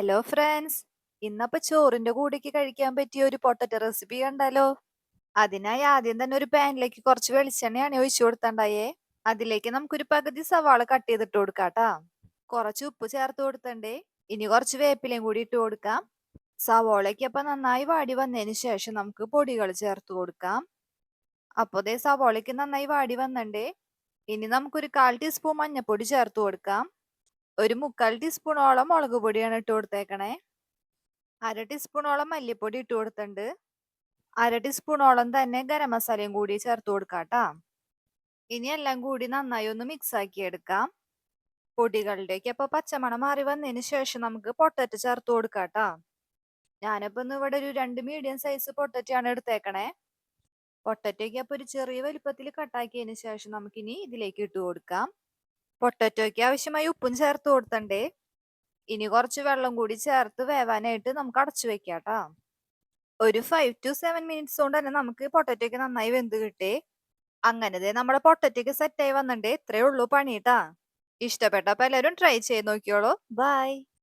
Hello friends ഇന്നപ്പോ ചോറിന്റെ കൂടേക്ക് കഴിക്കാൻ പറ്റിയ ഒരു പൊട്ടറ്റോ റെസിപ്പി കണ്ടാലോ? അതിനായി ആദ്യം തന്നെ ഒരു പാനിലേക്ക് കുറച്ച് വെളിച്ചെണ്ണയാണ് ഒഴിച്ചു കൊടുത്തണ്ടായേ. അതിലേക്ക് നമുക്കൊരു പകുതി സവാള കട്ട് ചെയ്തിട്ട് കൊടുക്കാട്ടാ. കുറച്ച് ഉപ്പ് ചേർത്ത് കൊടുത്തണ്ടേ. ഇനി കുറച്ച് വേപ്പിലയും കൂടി ഇട്ട് കൊടുക്കാം. സവാളയ്ക്ക് അപ്പൊ നന്നായി വാടി വന്നതിന് ശേഷം നമുക്ക് പൊടികൾ ചേർത്ത് കൊടുക്കാം. അപ്പോൾ ദേ സവാളയ്ക്ക് നന്നായി വാടി വന്നണ്ടേ. ഇനി നമുക്കൊരു കാൽ ടീസ്പൂൺ മഞ്ഞൾപ്പൊടി ചേർത്ത് കൊടുക്കാം. ഒരു മുക്കാൽ ടീസ്പൂണോളം മുളക് പൊടിയാണ് ഇട്ട് കൊടുത്തേക്കണേ. അര ടീസ്പൂണോളം മല്ലിപ്പൊടി ഇട്ട് കൊടുത്തിട്ടുണ്ട്. അര ടീസ്പൂണോളം തന്നെ ഗരം മസാലയും കൂടി ചേർത്ത് കൊടുക്കാട്ടാ. ഇനി എല്ലാം കൂടി നന്നായി ഒന്ന് മിക്സ് ആക്കി എടുക്കാം. പൊടികളുടേക്ക് അപ്പൊ പച്ചമണം മാറി വന്നതിന് ശേഷം നമുക്ക് പൊട്ടറ്റോ ചേർത്ത് കൊടുക്കാട്ടാ. ഞാനിപ്പോ ഇന്ന് ഇവിടെ ഒരു രണ്ട് മീഡിയം സൈസ് പൊട്ടറ്റോ ആണ് എടുത്തേക്കണേ. പൊട്ടറ്റയ്ക്ക് അപ്പൊ ഒരു ചെറിയ വലിപ്പത്തിൽ കട്ടാക്കിയതിന് ശേഷം നമുക്കിനി ഇതിലേക്ക് ഇട്ട് കൊടുക്കാം. പൊട്ടറ്റോയ്ക്ക് ആവശ്യമായി ഉപ്പും ചേർത്ത് കൊടുത്തണ്ടേ? ഇനി കുറച്ച് വെള്ളം കൂടി ചേർത്ത് വേവാനായിട്ട് നമുക്ക് അടച്ചു വെക്കാട്ടാ ഒരു ഫൈവ് ടു സെവൻ മിനിറ്റ്സ് കൊണ്ട് തന്നെ നമുക്ക് പൊട്ടറ്റോയ്ക്ക് നന്നായി വെന്ത് കിട്ടേ. അങ്ങനത്തെ നമ്മുടെ പൊട്ടറ്റോയ്ക്ക് സെറ്റായി വന്നിട്ടേ ഇത്രേ ഉള്ളൂ പണിട്ടാ ഇഷ്ടപ്പെട്ടപ്പോ എല്ലാവരും ട്രൈ ചെയ്ത് നോക്കിയോളൂ ബൈ